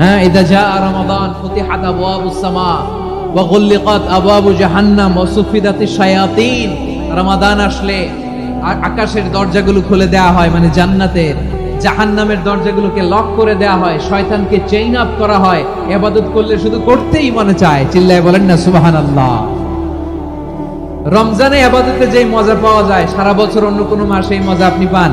হ্যাঁ ইদা জা রমাদান সামা, ওয়া জাহান্নাম, ওয়া শায়াতিন। রমাদান আসলে আকাশের দরজাগুলো খুলে দেওয়া হয় মানে জান্নাতের। জাহান্নামের দরজাগুলোকে লক করে দেওয়া হয়, শয়তানকে চেইন আপ করা হয়। এবাদত করলে শুধু করতেই মনে চায়, চিল্লায় বলেন না, সুবহানাল্লাহ। রমজানে আবাদতে যে মজা পাওয়া যায়, সারা বছর অন্য কোনো মাসে এই মজা আপনি পান।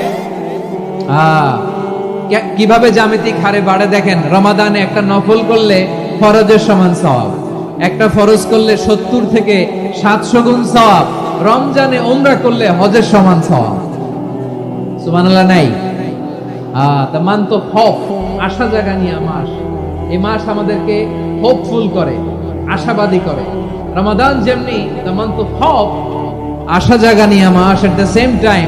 কীভাবে জ্যামিতিক হারে বাড়ে দেখেন, রমাদানে একটা নফল করলে ফরজের সমান সওয়াব। একটা ফরজ করলে সত্তর থেকে সাতশো গুণ সওয়াব। রমজানে ওমরা করলে হজের সমান সওয়াব। সুবহানাল্লাহ, নাই? দ্য মান্থ অফ হোপ আশা জাগা নিয়ে মাস। এই মাস আমাদেরকে হোপফুল করে, আশাবাদী করে। রমাদান যেমনি দ্য মান্থ অফ হোপ আশা জাগা নিয়ে মাস এট দ্য সেম টাইম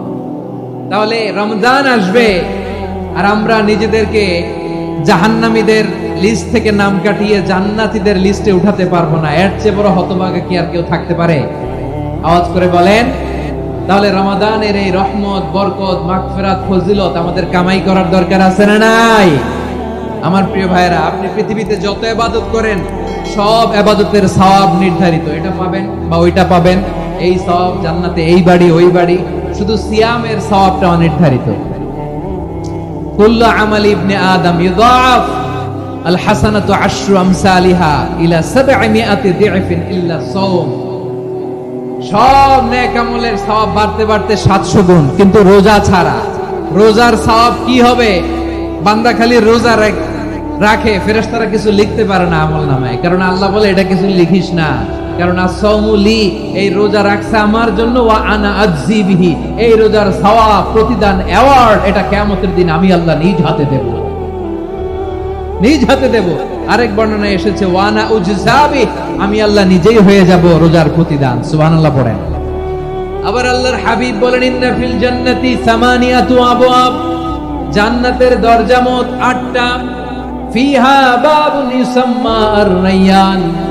তাহলে রমজান আসবে আর আমরা নিজেদেরকে জাহান্নামীদের লিস্ট থেকে নাম কাটিয়ে জান্নাতীদের লিস্টে উঠাতে পারব না। এর চেয়ে বড় হতভাগা কি আর কেউ থাকতে পারে? আওয়াজ করে বলেন, তাহলে রমাদানের এই রহমত, বরকত, মাগফিরাত, ফজিলত আমাদের কামাই করার দরকার আছে না নাই? আমার প্রিয় ভাইরা আপনি পৃথিবীতে যত এবাদত করেন, সব এবাদতের সওয়াব নির্ধারিত। এটা পাবেন বা ওইটা পাবেন। এই সওয়াব জান্নাতে এই বাড়ি, ওই বাড়ি। শুধু সিয়ামের সওয়াবটা অনির্ধারিত। কুল্লু আমাল ইবনে আদম ইউদাফ আল হাসানাতু আশরু আমসালিহা ইলা সাবঈমিআতি দি'ফিন ইল্লা সাওম। সব নেক আমলের সওয়াব বাড়তে বাড়তে 700 গুণ, কিন্তু রোজা ছাড়া। রোজার কি হবে? বান্দা খালি রোজা রাখ- রাখে, ফেরেশতারা কিছু লিখতে পারে না আমল নামায়, কারণ আল্লাহ বলে, এটা কিছু লিখিস না। এই রোজা রাখছে আমার জন্য আনা আজজি বিহি। এই রোজার প্রতিদান অ্যাওয়ার্ড এটা কিয়ামতের দিন আমি আল্লাহ নিজ হাতে দেব। নিজ হাতে দেব। আরেক এসেছে ওয়ানা উজজাবি আমি আল্লাহ নিজেই হয়ে যাব রোজার প্রতিদান। সুবহানাল্লাহ পড়েন। আবার আল্লাহর হাবিব বলেন, ইন্না ফিল জান্নাতি জান্নাতের দরজা মোট আটটা। ফিহা বাবুন ইউসাম্মা আর-রাইয়ান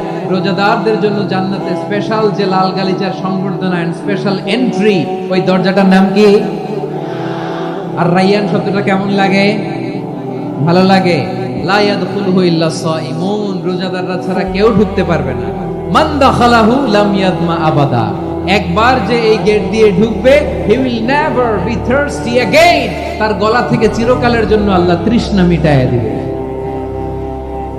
রোজাদারদের জন্য জান্নাতে স্পেশাল যে লাল গালিচার সংবর্ধনা এন্ড স্পেশাল এন্ট্রি ওই দরজাটার নাম কি আর রাইয়ান শব্দটা কেমন লাগে ভালো লাগে লা ইয়াদখুলুহু ইল্লা সাইমুন রোজাদাররা ছাড়া কেউ ঢুকতে পারবে না মান দাখালাহু লাম ইয়াদমা আবাদা একবার যে এই গেট দিয়ে ঢুকবে he will never be thirsty again তার গলা থেকে চিরকালের জন্য আল্লাহ তৃষ্ণা মিটায় দিবে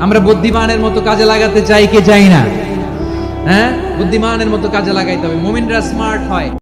আমরা বুদ্ধিমানের মতো কাজে লাগাতে চাই কি চাই না? হ্যাঁ? বুদ্ধিমানের মতো কাজে লাগাইতে হবে। মোমিনরা স্মার্ট হয়।